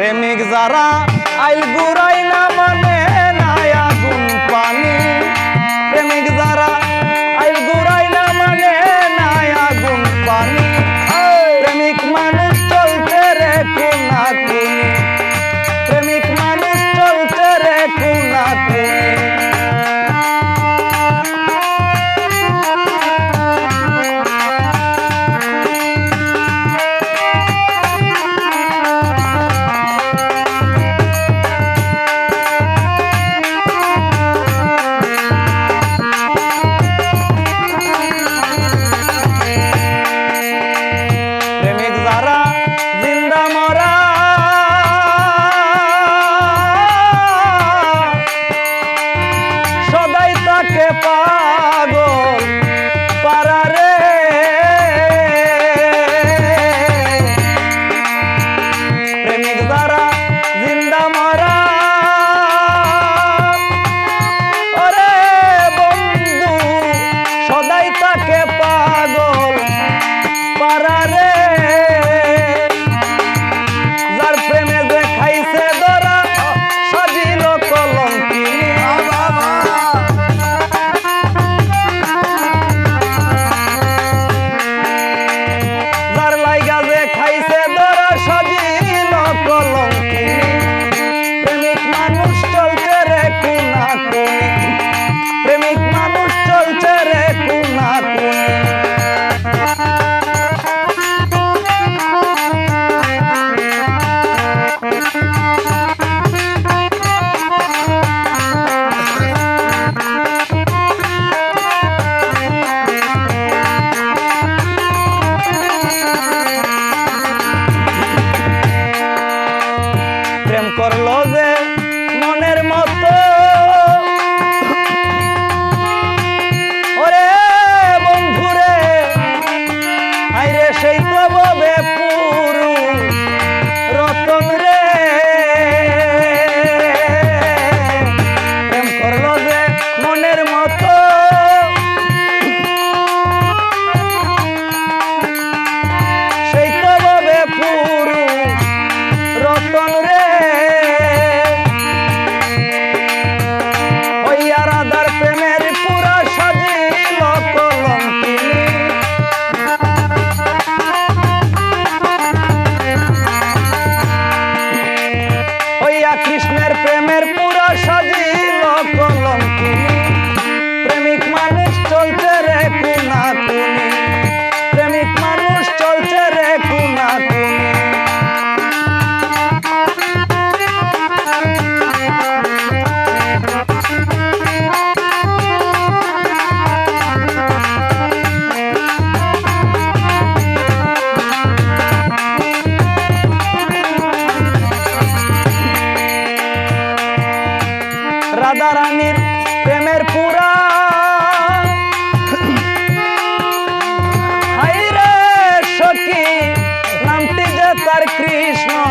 প্রেমিক যারা আইল গুড়াই por los de সাদা রানীর প্রেমের পুরা। সখী নামটি যে তার কৃষ্ণ।